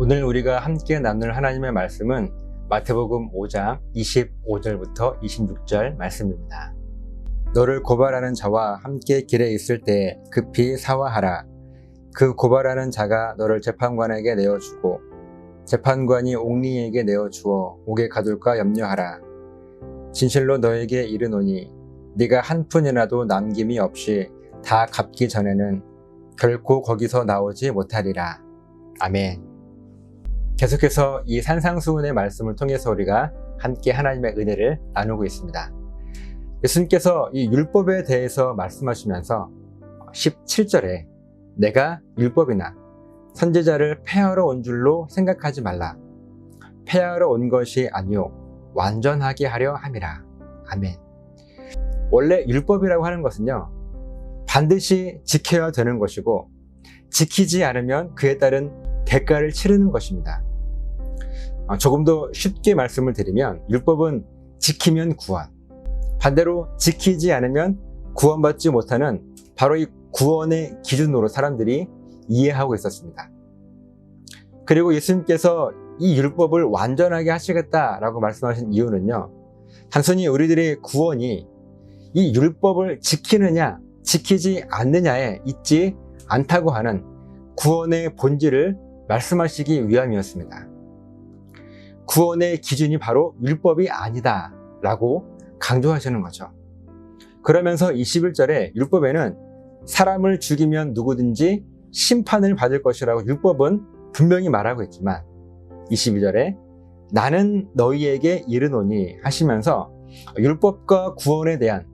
오늘 우리가 함께 나눌 하나님의 말씀은 마태복음 5장 25절부터 26절 말씀입니다. 너를 고발하는 자와 함께 길에 있을 때 급히 사화하라. 그 고발하는 자가 너를 재판관에게 내어주고 재판관이 옥리에게 내어주어 옥에 가둘까 염려하라. 진실로 너에게 이르노니 네가 한 푼이라도 남김이 없이 다 갚기 전에는 결코 거기서 나오지 못하리라. 아멘. 계속해서 이 산상수훈의 말씀을 통해서 우리가 함께 하나님의 은혜를 나누고 있습니다. 예수님께서 이 율법에 대해서 말씀하시면서 17절에 내가 율법이나 선제자를 폐하러 온 줄로 생각하지 말라. 폐하러 온 것이 아니요 완전하게 하려 함이라. 아멘. 원래 율법이라고 하는 것은요. 반드시 지켜야 되는 것이고 지키지 않으면 그에 따른 대가를 치르는 것입니다. 어, 조금 더 쉽게 말씀을 드리면 율법은 지키면 구원, 반대로 지키지 않으면 구원받지 못하는 바로 이 구원의 기준으로 사람들이 이해하고 있었습니다. 그리고 예수님께서 이 율법을 완전하게 하시겠다라고 말씀하신 이유는요. 단순히 우리들의 구원이 이 율법을 지키느냐, 지키지 않느냐에 있지 않다고 하는 구원의 본질을 말씀하시기 위함이었습니다. 구원의 기준이 바로 율법이 아니다 라고 강조하시는 거죠. 그러면서 21절에 율법에는 사람을 죽이면 누구든지 심판을 받을 것이라고 율법은 분명히 말하고 있지만 22절에 나는 너희에게 이르노니 하시면서 율법과 구원에 대한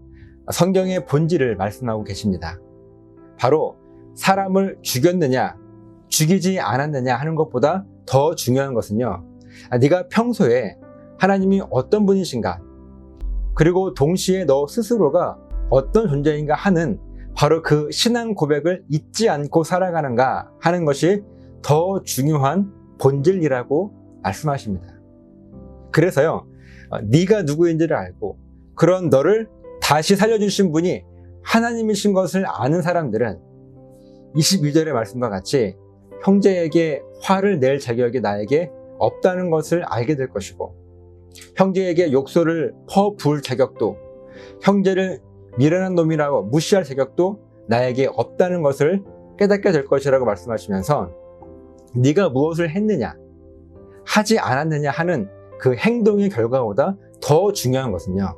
성경의 본질을 말씀하고 계십니다. 바로 사람을 죽였느냐, 죽이지 않았느냐 하는 것보다 더 중요한 것은요. 네가 평소에 하나님이 어떤 분이신가, 그리고 동시에 너 스스로가 어떤 존재인가 하는 바로 그 신앙 고백을 잊지 않고 살아가는가 하는 것이 더 중요한 본질이라고 말씀하십니다. 그래서요, 어, 네가 누구인지를 알고 그런 너를 다시 살려주신 분이 하나님이신 것을 아는 사람들은 22절의 말씀과 같이 형제에게 화를 낼 자격이 나에게 없다는 것을 알게 될 것이고 형제에게 욕설을 퍼부을 자격도 형제를 미련한 놈이라고 무시할 자격도 나에게 없다는 것을 깨닫게 될 것이라고 말씀하시면서 네가 무엇을 했느냐 하지 않았느냐 하는 그 행동의 결과보다 더 중요한 것은요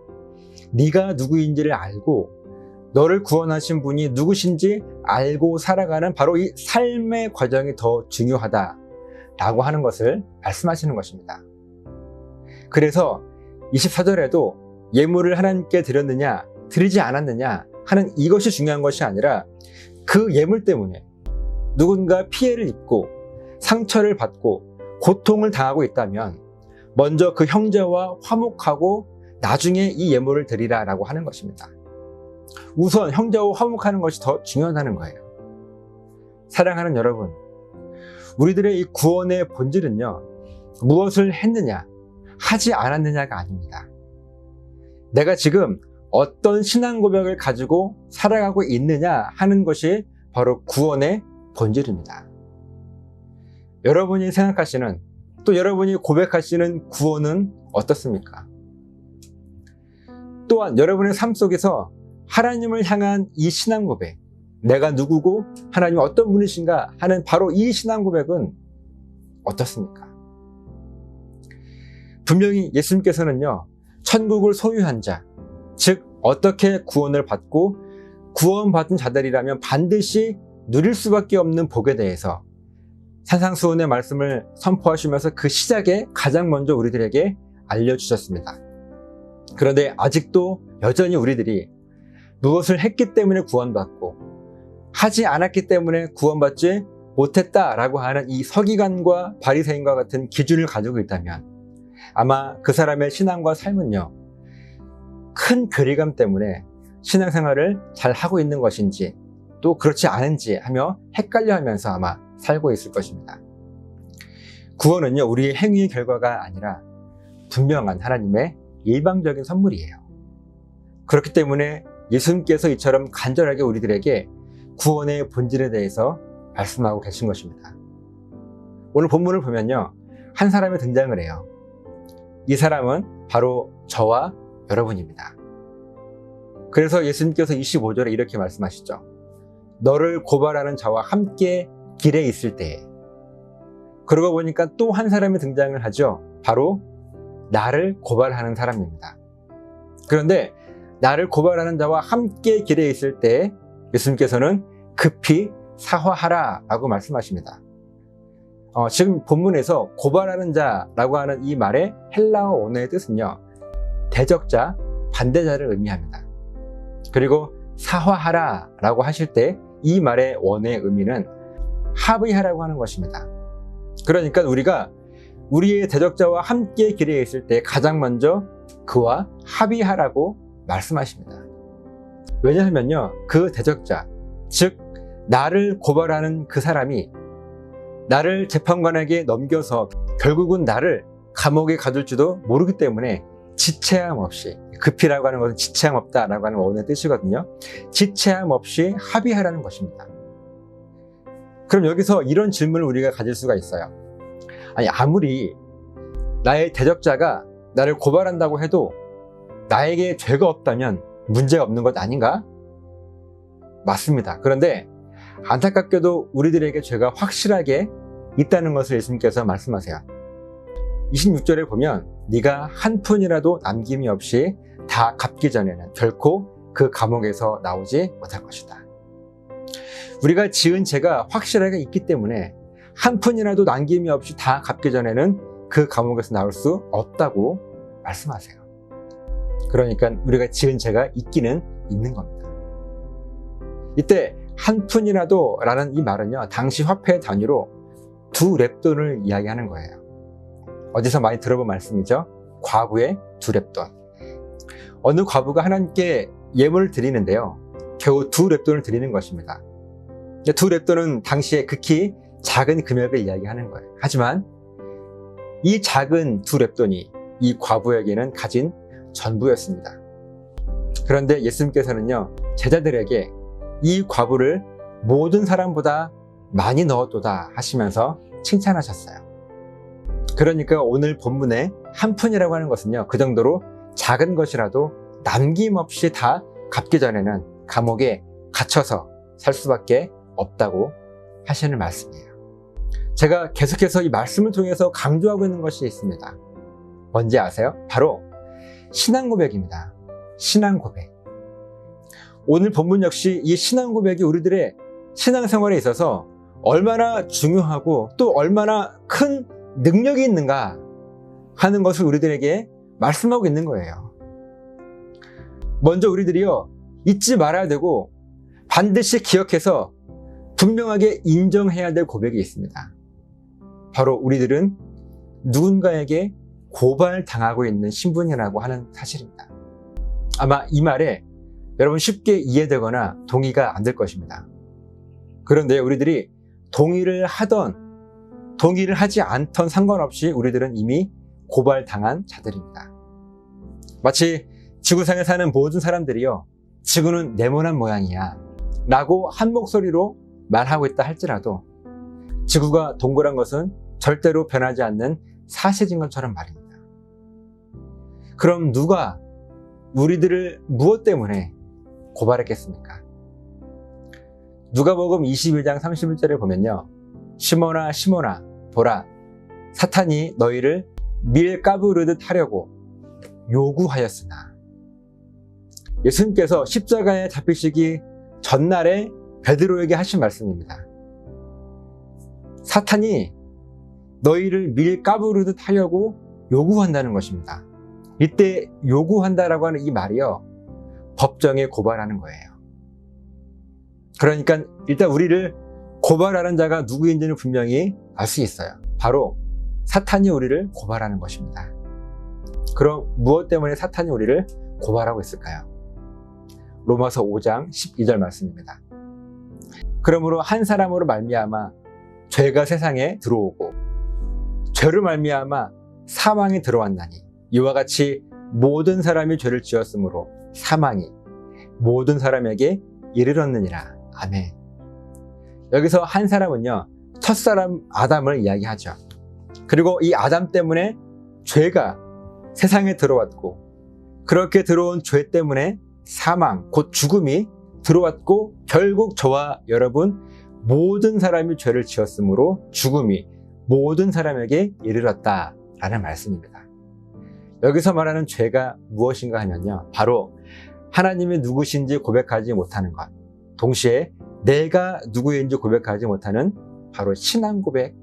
네가 누구인지를 알고 너를 구원하신 분이 누구신지 알고 살아가는 바로 이 삶의 과정이 더 중요하다 라고 하는 것을 말씀하시는 것입니다. 그래서 24절에도 예물을 하나님께 드렸느냐, 드리지 않았느냐 하는 이것이 중요한 것이 아니라 그 예물 때문에 누군가 피해를 입고 상처를 받고 고통을 당하고 있다면 먼저 그 형제와 화목하고 나중에 이 예물을 드리라 라고 하는 것입니다. 우선 형제와 화목하는 것이 더 중요하다는 거예요. 사랑하는 여러분, 우리들의 이 구원의 본질은요, 무엇을 했느냐, 하지 않았느냐가 아닙니다. 내가 지금 어떤 신앙 고백을 가지고 살아가고 있느냐 하는 것이 바로 구원의 본질입니다. 여러분이 생각하시는 또 여러분이 고백하시는 구원은 어떻습니까? 또한 여러분의 삶 속에서 하나님을 향한 이 신앙 고백, 내가 누구고 하나님 어떤 분이신가 하는 바로 이 신앙 고백은 어떻습니까? 분명히 예수님께서는요, 천국을 소유한 자, 즉, 어떻게 구원을 받고 구원받은 자들이라면 반드시 누릴 수밖에 없는 복에 대해서 산상수훈의 말씀을 선포하시면서 그 시작에 가장 먼저 우리들에게 알려주셨습니다. 그런데 아직도 여전히 우리들이 무엇을 했기 때문에 구원받고 하지 않았기 때문에 구원받지 못했다라고 하는 이 서기관과 바리새인과 같은 기준을 가지고 있다면 아마 그 사람의 신앙과 삶은요 큰 괴리감 때문에 신앙생활을 잘 하고 있는 것인지 또 그렇지 않은지 하며 헷갈려 하면서 아마 살고 있을 것입니다. 구원은요 우리의 행위의 결과가 아니라 분명한 하나님의 일방적인 선물이에요. 그렇기 때문에 예수님께서 이처럼 간절하게 우리들에게 구원의 본질에 대해서 말씀하고 계신 것입니다. 오늘 본문을 보면요. 한 사람이 등장을 해요. 이 사람은 바로 저와 여러분입니다. 그래서 예수님께서 25절에 이렇게 말씀하시죠. 너를 고발하는 자와 함께 길에 있을 때에. 그러고 보니까 또 한 사람이 등장을 하죠. 바로 나를 고발하는 사람입니다. 그런데 나를 고발하는 자와 함께 길에 있을 때 예수님께서는 급히 사화하라 라고 말씀하십니다. 어, 지금 본문에서 고발하는 자라고 하는 이 말의 헬라어 원어의 뜻은요, 대적자, 반대자를 의미합니다. 그리고 사화하라 라고 하실 때 이 말의 원의 의미는 합의하라고 하는 것입니다. 그러니까 우리가 우리의 대적자와 함께 길에 있을 때 가장 먼저 그와 합의하라고 말씀하십니다. 왜냐하면요, 그 대적자, 즉, 나를 고발하는 그 사람이 나를 재판관에게 넘겨서 결국은 나를 감옥에 가둘지도 모르기 때문에 지체함 없이 급히라고 하는 것은 지체함 없다라고 하는 원의 뜻이거든요. 지체함 없이 합의하라는 것입니다. 그럼 여기서 이런 질문을 우리가 가질 수가 있어요. 아니 아무리 나의 대적자가 나를 고발한다고 해도 나에게 죄가 없다면 문제가 없는 것 아닌가? 맞습니다. 그런데 안타깝게도 우리들에게 죄가 확실하게 있다는 것을 예수님께서 말씀하세요. 26절에 보면 네가 한 푼이라도 남김이 없이 다 갚기 전에는 결코 그 감옥에서 나오지 못할 것이다. 우리가 지은 죄가 확실하게 있기 때문에 한 푼이라도 남김이 없이 다 갚기 전에는 그 감옥에서 나올 수 없다고 말씀하세요. 그러니까 우리가 지은 죄가 있기는 있는 겁니다. 이때 한 푼이라도 라는 이 말은요, 당시 화폐 단위로 두 랩돈을 이야기하는 거예요. 어디서 많이 들어본 말씀이죠? 과부의 두 랩돈. 어느 과부가 하나님께 예물을 드리는데요. 겨우 두 랩돈을 드리는 것입니다. 두 랩돈은 당시에 극히 작은 금액을 이야기하는 거예요. 하지만 이 작은 두 랩돈이 이 과부에게는 가진 전부였습니다. 그런데 예수님께서는요, 제자들에게 이 과부를 모든 사람보다 많이 넣었도다 하시면서 칭찬하셨어요. 그러니까 오늘 본문에 한 푼이라고 하는 것은요, 그 정도로 작은 것이라도 남김없이 다 갚기 전에는 감옥에 갇혀서 살 수밖에 없다고 하시는 말씀이에요. 제가 계속해서 이 말씀을 통해서 강조하고 있는 것이 있습니다. 뭔지 아세요? 바로 신앙 고백입니다. 신앙 고백. 오늘 본문 역시 이 신앙 고백이 우리들의 신앙생활에 있어서 얼마나 중요하고 또 얼마나 큰 능력이 있는가 하는 것을 우리들에게 말씀하고 있는 거예요. 먼저 우리들이요, 잊지 말아야 되고 반드시 기억해서 분명하게 인정해야 될 고백이 있습니다. 바로 우리들은 누군가에게 고발당하고 있는 신분이라고 하는 사실입니다. 아마 이 말에 여러분 쉽게 이해되거나 동의가 안 될 것입니다. 그런데 우리들이 동의를 하던 동의를 하지 않던 상관없이 우리들은 이미 고발당한 자들입니다. 마치 지구상에 사는 모든 사람들이요, 지구는 네모난 모양이야. 라고 한 목소리로 말하고 있다 할지라도 지구가 동그란 것은 절대로 변하지 않는 사실인 것처럼 말입니다. 그럼 누가 우리들을 무엇 때문에 고발했겠습니까? 누가복음 21장 31절에 보면요. 시몬아 시몬아 보라 사탄이 너희를 밀 까부르듯 하려고 요구하였으나 예수님께서 십자가에 잡히시기 전날에 베드로에게 하신 말씀입니다. 사탄이 너희를 밀 까부르듯 하려고 요구한다는 것입니다. 이때 요구한다라고 하는 이 말이요. 법정에 고발하는 거예요. 그러니까 일단 우리를 고발하는 자가 누구인지는 분명히 알 수 있어요. 바로 사탄이 우리를 고발하는 것입니다. 그럼 무엇 때문에 사탄이 우리를 고발하고 있을까요? 로마서 5장 12절 말씀입니다. 그러므로 한 사람으로 말미암아 죄가 세상에 들어오고 죄를 말미암아 사망이 들어왔나니 이와 같이 모든 사람이 죄를 지었으므로 사망이 모든 사람에게 이르렀느니라. 아멘. 여기서 한 사람은요, 첫사람 아담을 이야기하죠. 그리고 이 아담 때문에 죄가 세상에 들어왔고 그렇게 들어온 죄 때문에 사망, 곧 죽음이 들어왔고 결국 저와 여러분 모든 사람이 죄를 지었으므로 죽음이 모든 사람에게 이르렀다라는 말씀입니다. 여기서 말하는 죄가 무엇인가 하면요. 바로 하나님이 누구신지 고백하지 못하는 것. 동시에 내가 누구인지 고백하지 못하는 바로 신앙 고백.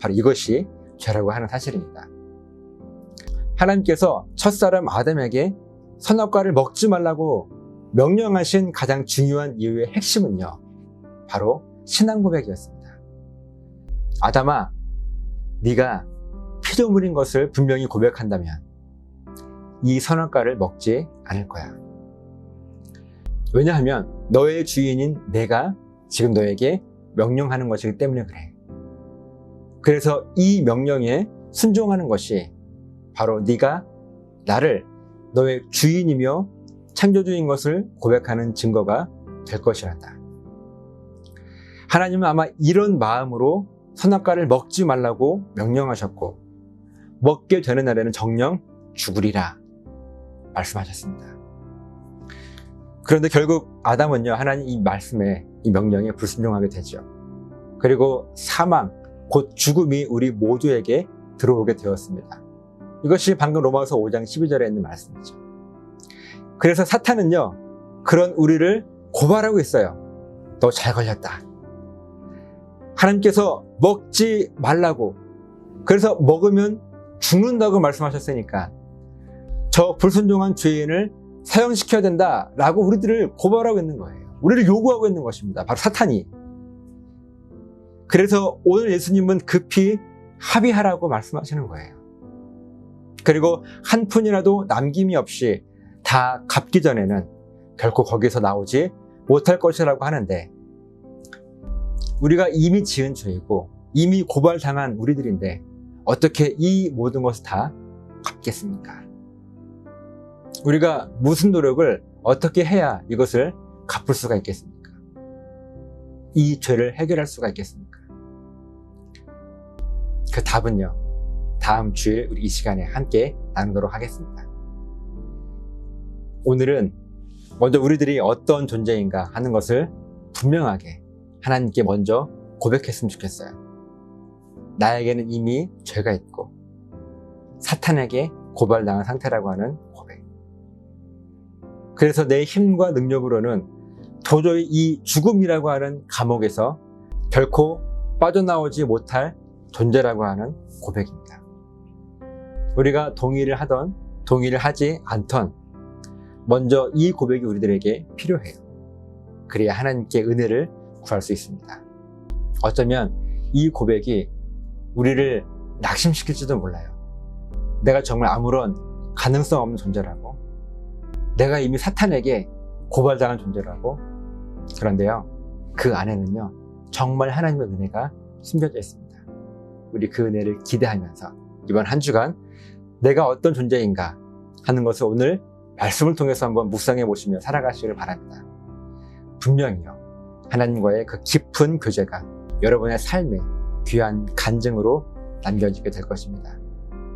바로 이것이 죄라고 하는 사실입니다. 하나님께서 첫사람 아담에게 선악과를 먹지 말라고 명령하신 가장 중요한 이유의 핵심은요. 바로 신앙 고백이었습니다. 아담아, 네가 피조물인 것을 분명히 고백한다면 이 선악과를 먹지 않을 거야. 왜냐하면 너의 주인인 내가 지금 너에게 명령하는 것이기 때문에 그래. 그래서 이 명령에 순종하는 것이 바로 네가 나를 너의 주인이며 창조주인 것을 고백하는 증거가 될 것이란다. 하나님은 아마 이런 마음으로 선악과를 먹지 말라고 명령하셨고 먹게 되는 날에는 정령 죽으리라 말씀하셨습니다. 그런데 결국 아담은요 하나님 이 말씀에 이 명령에 불순종하게 되죠. 그리고 사망 곧 죽음이 우리 모두에게 들어오게 되었습니다. 이것이 방금 로마서 5장 12절에 있는 말씀이죠. 그래서 사탄은요 그런 우리를 고발하고 있어요. 너 잘 걸렸다. 하나님께서 먹지 말라고 그래서 먹으면 죽는다고 말씀하셨으니까 저 불순종한 죄인을 사형시켜야 된다라고 우리들을 고발하고 있는 거예요. 우리를 요구하고 있는 것입니다. 바로 사탄이. 그래서 오늘 예수님은 급히 합의하라고 말씀하시는 거예요. 그리고 한 푼이라도 남김이 없이 다 갚기 전에는 결코 거기서 나오지 못할 것이라고 하는데 우리가 이미 지은 죄이고 이미 고발당한 우리들인데 어떻게 이 모든 것을 다 갚겠습니까? 우리가 무슨 노력을 어떻게 해야 이것을 갚을 수가 있겠습니까? 이 죄를 해결할 수가 있겠습니까? 그 답은요, 다음 주일 우리 이 시간에 함께 나누도록 하겠습니다. 오늘은 먼저 우리들이 어떤 존재인가 하는 것을 분명하게 하나님께 먼저 고백했으면 좋겠어요. 나에게는 이미 죄가 있고 사탄에게 고발당한 상태라고 하는. 그래서 내 힘과 능력으로는 도저히 이 죽음이라고 하는 감옥에서 결코 빠져나오지 못할 존재라고 하는 고백입니다. 우리가 동의를 하던 동의를 하지 않던 먼저 이 고백이 우리들에게 필요해요. 그래야 하나님께 은혜를 구할 수 있습니다. 어쩌면 이 고백이 우리를 낙심시킬지도 몰라요. 내가 정말 아무런 가능성 없는 존재라고. 내가 이미 사탄에게 고발당한 존재라고. 그런데요, 그 안에는요, 정말 하나님의 은혜가 숨겨져 있습니다. 우리 그 은혜를 기대하면서 이번 한 주간 내가 어떤 존재인가 하는 것을 오늘 말씀을 통해서 한번 묵상해 보시며 살아가시길 바랍니다. 분명히요, 하나님과의 그 깊은 교제가 여러분의 삶에 귀한 간증으로 남겨지게 될 것입니다.